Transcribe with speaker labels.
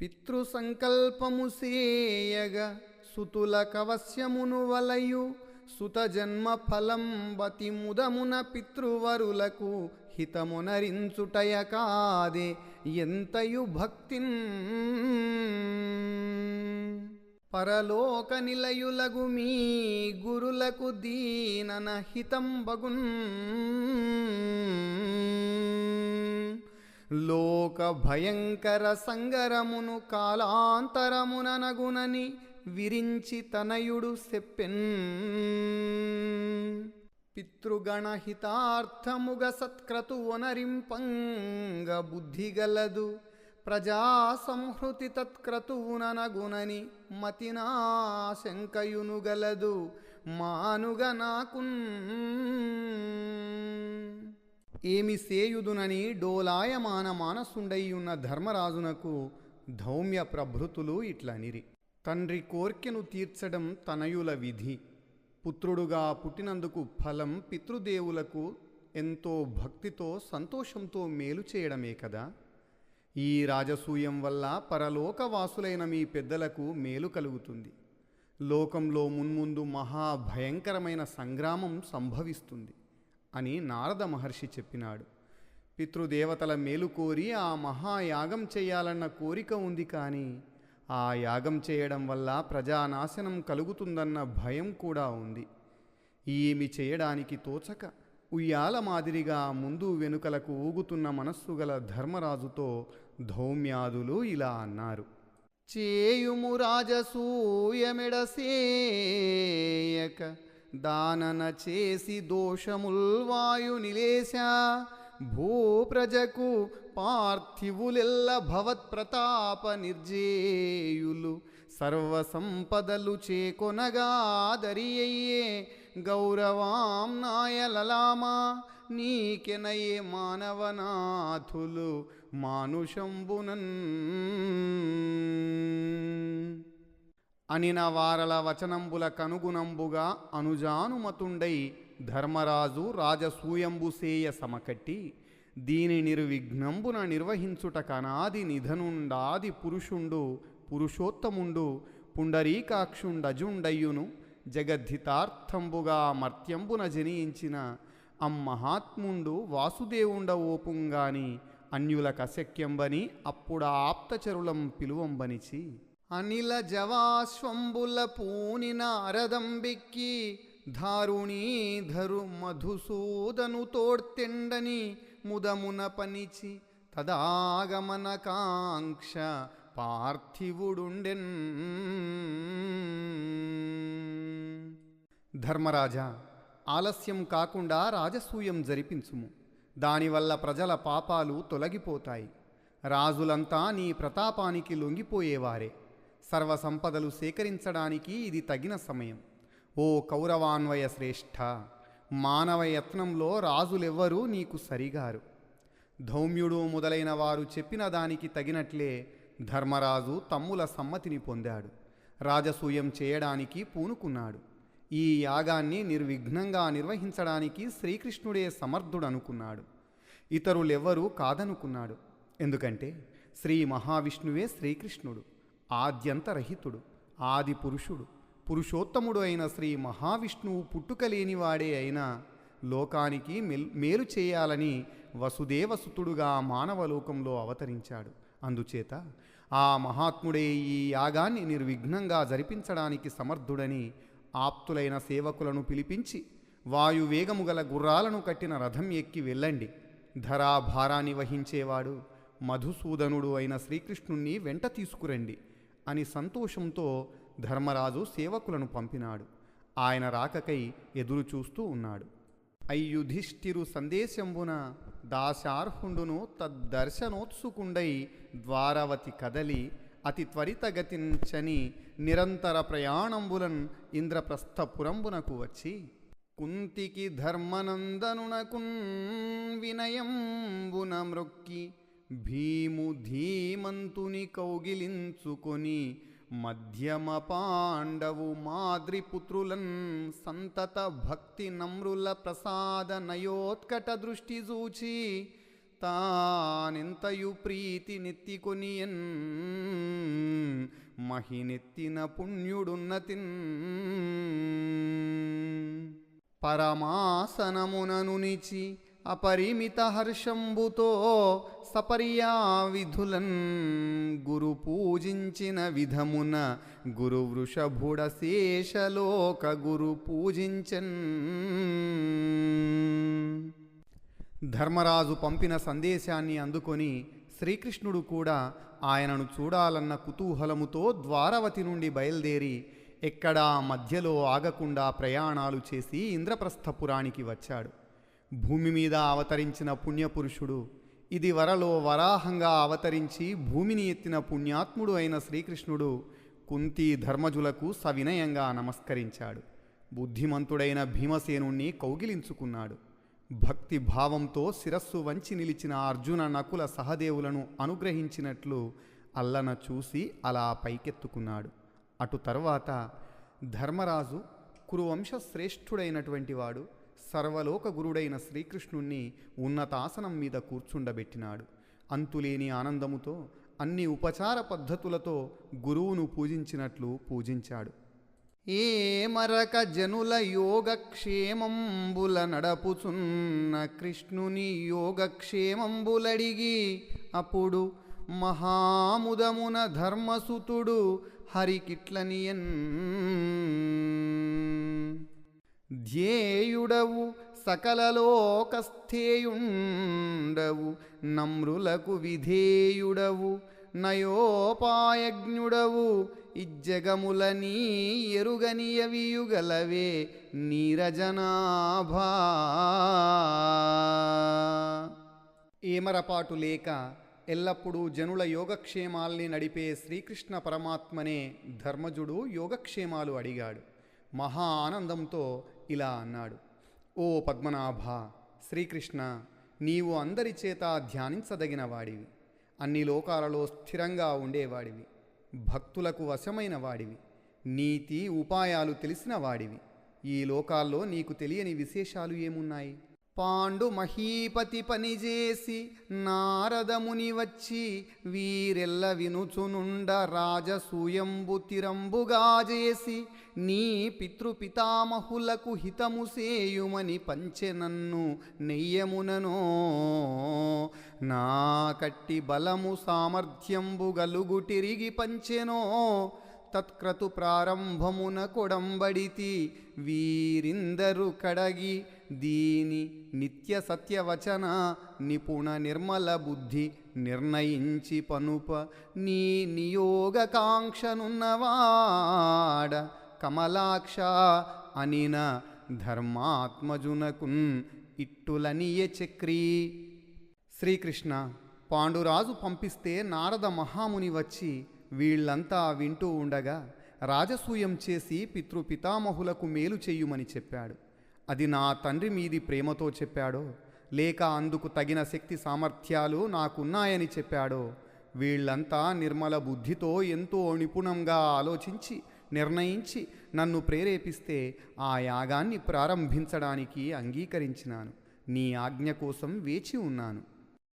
Speaker 1: పితృసంకల్పము సేయగ సుతుల కవశ్యమును వలయు సుత జన్మ ఫలం బతి ముదమున పితృవరులకు హితమునరించుటయ కాదే ఎంతయు భక్తిన్ పరలోక నిలయులగు మీ గురులకు దీనన హితం బగున్ లోక భయంకర సంగరమును కాలాంతరముననగునని విరించి తనయుడు సెప్పెన్ పితృగణహితార్థముగ సత్క్రతు వనరింపంగ బుద్ధిగలదు. ప్రజా సంహృతి తత్క్రతువుననగునని మతినా శంకయునుగలదు. మానుగ నాకున్. ఏమి సేయుదునని డోలాయమాన మానసుండయ్యున్న ధర్మరాజునకు ధౌమ్య ప్రభృతులు ఇట్లనిరి. తండ్రి కోర్కెను తీర్చడం తనయుల విధి. పుత్రుడుగా పుట్టినందుకు ఫలం పితృదేవులకు ఎంతో భక్తితో సంతోషంతో మేలు చేయడమే కదా? ఈ రాజసూయం వల్ల పరలోకవాసులైన మీ పెద్దలకు మేలు కలుగుతుంది. లోకంలో మున్ముందు మహాభయంకరమైన సంగ్రామం సంభవిస్తుంది. అని నారద మహర్షి చెప్పినాడు. పితృదేవతల మేలు కోరి ఆ మహాయాగం చేయాలన్న కోరిక ఉంది కానీ ఆ యాగం చేయడం వల్ల ప్రజానాశనం కలుగుతుందన్న భయం కూడా ఉంది. ఏమి చేయడానికి తోచక ఉయ్యాల మాదిరిగా ముందు వెనుకలకు ఊగుతున్న మనస్సు గల ధర్మరాజుతో ధౌమ్యాదులు ఇలా అన్నారు. చేయుము రాజసూయమిడసేయక దానన చేసి దోషముల్ నిలేశా భూప్రజకు పార్థివులెల్ల భవత్ప్రతాప నిర్జేయులు సర్వ సంపదలు చేకొనగా గౌరవాం నాయలలామా నీకెనయే మానవనాథులు మానుషంబునన్. అనిన వారల వచనంబుల కనుగుణంబుగా అనుజానుమతుండై ధర్మరాజు రాజసూయంబుసేయ సమకట్టి దీని నిర్విఘ్నంబున నిర్వహించుట కనాది నిధనుండాది పురుషుండు పురుషోత్తముండు పుండరీకాక్షుండజుండయ్యును జగద్ధితార్థంబుగా మర్త్యంబున జనియించిన అమ్మహాత్ముండు వాసుదేవుండ ఓపుంగాని అన్యుల కశక్యంబని అప్పుడ ఆప్తచరులం పిలువంబనిచి అనిల జవాశ్వంబుల పూనిన అరదంబిక్కి ధారుణీధరు మధుసూదను తోడ్తెండని ముదమున పనిచి తదాగమన కాంక్ష పార్థివుడుండెన్. ధర్మరాజా ఆలస్యం కాకుండా రాజసూయం జరిపించుము. దానివల్ల ప్రజల పాపాలు తొలగిపోతాయి. రాజులంతా నీ ప్రతాపానికి లొంగిపోయేవారే. సర్వసంపదలు సేకరించడానికి ఇది తగిన సమయం. ఓ కౌరవాన్వయ శ్రేష్ఠ మానవ యత్నంలో రాజులెవ్వరూ నీకు సరిగారు. ధౌమ్యుడు మొదలైన వారు చెప్పిన దానికి తగినట్లే ధర్మరాజు తమ్ముల సమ్మతిని పొందాడు. రాజసూయం చేయడానికి పూనుకున్నాడు. ఈ యాగాన్ని నిర్విఘ్నంగా నిర్వహించడానికి శ్రీకృష్ణుడే సమర్థుడనుకున్నాడు. ఇతరులెవ్వరూ కాదనుకున్నాడు. ఎందుకంటే శ్రీ మహావిష్ణువే శ్రీకృష్ణుడు. ఆద్యంతరహితుడు ఆది పురుషుడు పురుషోత్తముడు అయిన శ్రీ మహావిష్ణువు పుట్టుకలేనివాడే అయినా లోకానికి మెల్ మేలు చేయాలని వసుదేవసుతుడుగా మానవలోకంలో అవతరించాడు. అందుచేత ఆ మహాత్ముడే ఈ యాగాన్ని నిర్విఘ్నంగా జరిపించడానికి సమర్థుడని ఆప్తులైన సేవకులను పిలిపించి వాయువేగము గల గుర్రాలను కట్టిన రథం ఎక్కి వెళ్ళండి. ధరాభారాన్ని వహించేవాడు మధుసూదనుడు అయిన శ్రీకృష్ణుణ్ణి వెంట తీసుకురండి. అని సంతోషంతో ధర్మరాజు సేవకులను పంపినాడు. ఆయన రాకకై ఎదురు చూస్తూ ఉన్నాడు. అయ్యుధిష్ఠిరు సందేశంబున దాశార్హుండును తద్దర్శనోత్సుకుండై ద్వారవతి కదలి అతి త్వరితగతించని నిరంతర ప్రయాణంబులన్ ఇంద్రప్రస్థపురంబునకు వచ్చి కుంతికి ధర్మనందనునకున్ వినయంబున మృక్కి భీము ధీమంతుని కౌగిలించుకొని మధ్యమ పాండవు మాద్రిపుత్రులన్ సంతత భక్తి నమ్రుల ప్రసాద నయోత్కట దృష్టి చూచి తానెంతయు ప్రీతి నెత్తికొనియన్ మహినెత్తిన పుణ్యుడున్నతిన్. పరమాసనముననునిచి అపరిమిత హర్షంబుతో సపర్యా విధులన్ గురు పూజించిన విధమున గురు వృషభుడ శేషలోక గురు పూజించన్. ధర్మరాజు పంపిన సందేశాన్ని అందుకొని శ్రీకృష్ణుడు కూడా ఆయనను చూడాలన్న కుతూహలముతో ద్వారవతి నుండి బయలుదేరి ఎక్కడా మధ్యలో ఆగకుండా ప్రయాణాలు చేసి ఇంద్రప్రస్థపురానికి వచ్చాడు. భూమి మీద అవతరించిన పుణ్యపురుషుడు ఇది వరలో వరాహంగా అవతరించి భూమిని ఎత్తిన పుణ్యాత్ముడు అయిన శ్రీకృష్ణుడు కుంతి ధర్మజులకు సవినయంగా నమస్కరించాడు. బుద్ధిమంతుడైన భీమసేనుణ్ణి కౌగిలించుకున్నాడు. భక్తి భావంతో శిరస్సు వంచి నిలిచిన అర్జున నకుల సహదేవులను అనుగ్రహించినట్లు అల్లన చూసి అలా పైకెత్తుకున్నాడు. అటు తర్వాత ధర్మరాజు కురువంశ శ్రేష్ఠుడైనటువంటి వాడు సర్వలోక గురుడైన శ్రీకృష్ణుణ్ణి ఉన్నతాసనం మీద కూర్చుండబెట్టినాడు. అంతులేని ఆనందముతో అన్ని ఉపచార పద్ధతులతో గురువును పూజించినట్లు పూజించాడు. ఏ మరక జనుల యోగక్షేమంబుల నడపుచున్న కృష్ణుని యోగక్షేమంబులడిగి అప్పుడు మహాముదమున ధర్మసుతుడు హరికిట్లనియన్ ధ్యేయుడవు సకలలోకస్థేయుండవు నమ్రులకు విధేయుడవు నయోపాయజ్ఞుడవు ఇజ్జగములని ఎరుగనియవియుగలవే నీరజనాభా. ఏమరపాటు లేక ఎల్లప్పుడూ జనుల యోగక్షేమాల్ని నడిపే శ్రీకృష్ణ పరమాత్మనే ధర్మజుడు యోగక్షేమాలు అడిగాడు. మహా ఆనందంతో ఇలా అన్నాడు. ఓ పద్మనాభ శ్రీకృష్ణ నీవు అందరి చేత ధ్యానించదగిన వాడివి అన్ని లోకాలలో స్థిరంగా ఉండేవాడివి. భక్తులకు వశమైన వాడివి. నీతి ఉపాయాలు తెలిసిన వాడివి. ఈ లోకాల్లో నీకు తెలియని విశేషాలు ఏమున్నాయి? పాండు మహీపతి పనిచేసి నారదముని వచ్చి వీరెల్ల వినుచునుండ రాజసూయంబు తిరంబుగా చేసి నీ పితృపితామహులకు హితము సేయుమని పంచెనన్ను నెయ్యముననో. నా కట్టి బలము సామర్థ్యంబు గలుగు తిరిగి పంచెనో. తత్క్రతు ప్రారంభమున కొడంబడితి వీరిందరు కడగి దీని నిత్య సత్యవచన నిపుణ నిర్మల బుద్ధి నిర్ణయించి పనుప నీ నియోగకాంక్షనున్నవాడ కమలాక్ష అనిన ధర్మాత్మజునకున్ ఇట్టులనియ చక్రీ. శ్రీకృష్ణ పాండురాజు పంపిస్తే నారద మహాముని వచ్చి వీళ్ళంతా వింటూ ఉండగా రాజసూయం చేసి పితృపితామహులకు మేలు చెయ్యుమని చెప్పాడు. అది నా తండ్రి మీది ప్రేమతో చెప్పాడో లేక అందుకు తగిన శక్తి సామర్థ్యాలు నాకున్నాయని చెప్పాడో వీళ్ళంతా నిర్మల బుద్ధితో ఎంతో నిపుణంగా ఆలోచించి నిర్ణయించి నన్ను ప్రేరేపిస్తే ఆ యాగాన్ని ప్రారంభించడానికి అంగీకరించినాను. నీ ఆజ్ఞ కోసం వేచి ఉన్నాను.